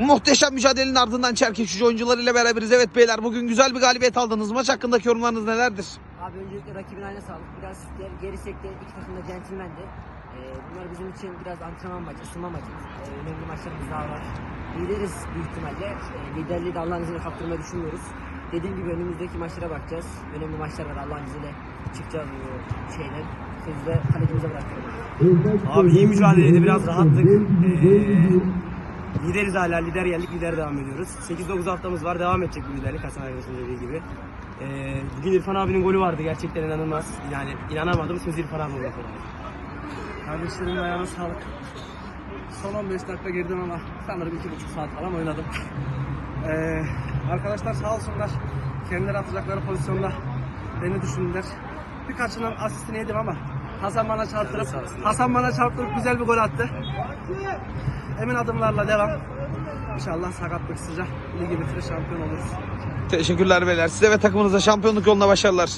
Muhteşem mücadelenin ardından Çerkeşücü oyuncularıyla beraberiz. Evet beyler bugün güzel bir galibiyet aldınız. Maç hakkındaki yorumlarınız nelerdir? Abi öncelikle rakibin haline sağlık. Biraz ger- geri sekti. İki takım da centilmendi. Ee, bunlar bizim için biraz antrenman maçı, ısınma maçı. Ee, önemli maçlarımız daha var. Lideriz büyük ihtimalle. Ee, liderliği de Allah'ın izniyle kaptırmayı düşünmüyoruz. Dediğim gibi önümüzdeki maçlara bakacağız. Önemli maçlar var. Allah'ın izniyle çıkacağız bu şeyden. Sözü de kalecimize bırakıyorum. Abi iyi mücadeleydi biraz rahattık. Ee, lideriz hala lider geldik lider devam ediyoruz. 8-9 haftamız var devam edecek bu liderlik Hasan arkadaşın dediği gibi. Ee, bugün İrfan abinin golü vardı gerçekten inanılmaz. Yani inanamadım söz İrfan abi oldu. Kardeşlerim ayağına sağlık. Son 15 dakika girdim ama sanırım 2,5 saat falan oynadım. Ee, arkadaşlar sağ olsunlar. Kendileri atacakları pozisyonda beni düşündüler. Birkaçının asistini yedim ama Hasan bana çarptırıp Hasan bana çarptırıp güzel bir gol attı. Emin adımlarla devam. İnşallah sakatlıksızca ligi bitirir şampiyon oluruz. Teşekkürler beyler. Size ve takımınıza şampiyonluk yoluna başarılar.